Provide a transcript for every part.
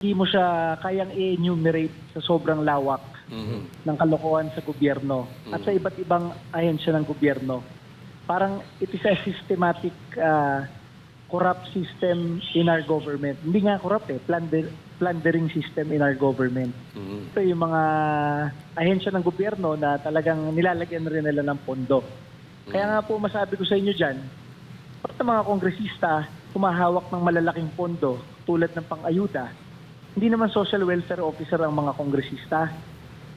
hindi mo siya kayang i-enumerate sa sobrang lawak Mhm. ng kalokohan sa gobyerno at sa iba't ibang ahensya ng gobyerno. Parang it is a systematic uh, corrupt system in our government. Hindi nga corrupt eh, plunder, plundering system in our government. Mhm. Ito yung mga ahensya ng gobyerno na talagang nilalagyan rin nila ng pondo. Kaya nga po masabi ko sa inyo dyan, pati mga kongresista humahawak ng malalaking pondo tulad ng pang-ayuda, hindi naman social welfare officer ang mga kongresista.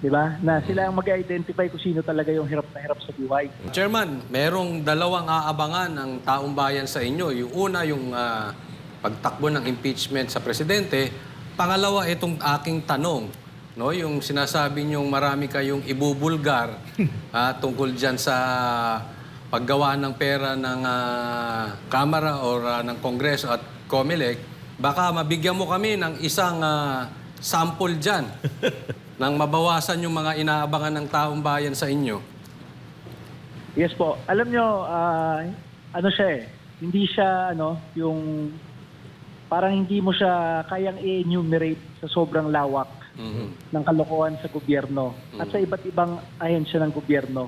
Di ba? Na sila ang mag-identify kung sino talaga yung hirap na hirap sa buhay. Chairman, merong dalawang aabangan ng taong bayan sa inyo. Yung una, yung ah, pagtakbo ng impeachment sa presidente. Pangalawa, itong aking tanong. No, yung sinasabi niyong marami kayong ibubulgar ah, tungkol dyan sa paggawa ng pera ng ah, Kamara o ng Kongreso at COMELEC. Baka mabigyan mo kami ng isang ah, sample dyan nang mabawasan yung mga inaabangan ng taong bayan sa inyo. Yes po. Alam nyo, ah, ano siya eh, hindi siya ano, yung parang hindi mo siya kayang i-enumerate sa sobrang lawak Mhm. ng kalokohan sa gobyerno at sa iba't ibang ahensya ng gobyerno.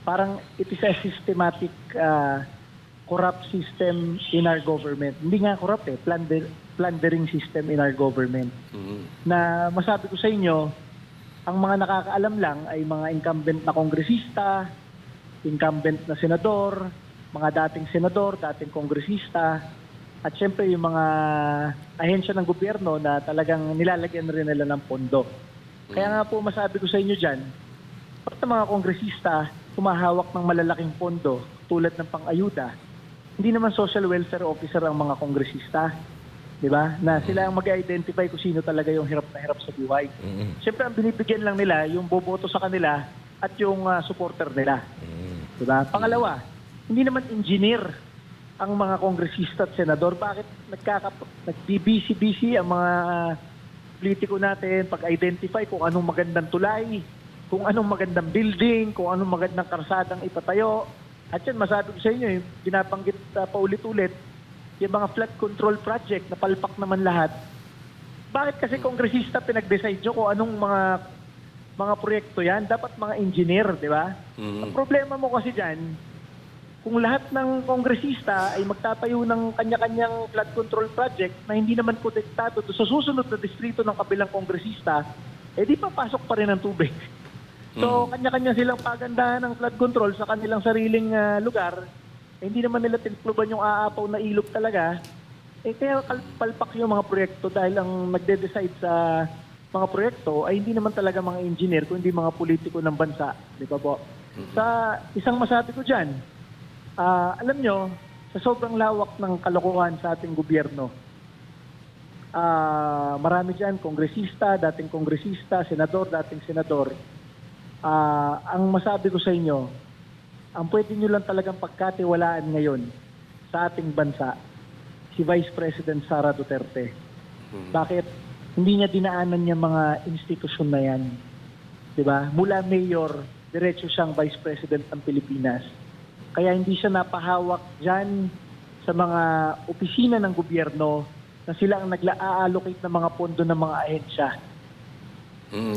Parang it is a systematic ah, corrupt system in our government. Hindi nga corrupt eh, plunder, plundering system in our government. Mhm. Na masabi ko sa inyo, ang mga nakakaalam lang ay mga incumbent na kongresista, incumbent na senador, mga dating senador, dating kongresista, at syempre yung mga ahensya ng gobyerno na talagang nilalagyan rin nila ng pondo. Kaya nga po masabi ko sa inyo dyan, pati mga kongresista humahawak ng malalaking pondo tulad ng pang-ayuda, hindi naman social welfare officer ang mga kongresista. Di ba? Na sila ang mag-identify kung sino talaga yung hirap na hirap sa buhay. Siyempre, ang binibigyan lang nila, yung boboto sa kanila at yung ah, supporter nila. Diba? Pangalawa, hindi naman engineer ang mga kongresista at senador. Bakit nagkakap nagbibisi-bisi ang mga politiko natin pag-identify kung anong magandang tulay, kung anong magandang building, kung anong magandang karsadang ipatayo. At yan, masabi ko sa inyo, yung binabanggit ah, paulit-ulit, yung mga flood control project na palpak naman lahat. Bakit kasi kongresista pinag-decide nyo kung anong mga mga proyekto yan? Dapat mga engineer, di ba? Mhm. Ang problema mo kasi dyan, kung lahat ng kongresista ay magtatayo ng kanya-kanyang flood control project na hindi naman konektado sa susunod na distrito ng kabilang kongresista, eh di papasok pa rin ang tubig. So, kanya-kanya silang pagandahan ng flood control sa kanilang sariling ah, lugar. Eh, hindi naman nila tinpluban yung aapaw na ilog talaga. Eh, kaya palpak yung mga proyekto dahil ang nagde-decide sa mga proyekto ay hindi naman talaga mga engineer, kundi mga politiko ng bansa. Di ba po? Sa isang masabi ko dyan, ah, alam nyo, sa sobrang lawak ng kalokohan sa ating gobyerno, ah, marami dyan, kongresista, dating kongresista, senador, dating senador. Ah, ang masabi ko sa inyo, ang pwede nyo lang talagang pagkatiwalaan ngayon sa ating bansa, si Vice President Sara Duterte. Bakit? Hindi niya dinaanan yung mga institusyon na yan. 'Di ba? Mula mayor, diretso siyang Vice President ng Pilipinas. Kaya hindi siya napahawak dyan sa mga opisina ng gobyerno na sila ang nagla-allocate ng mga pondo ng mga ahensya. Mhm.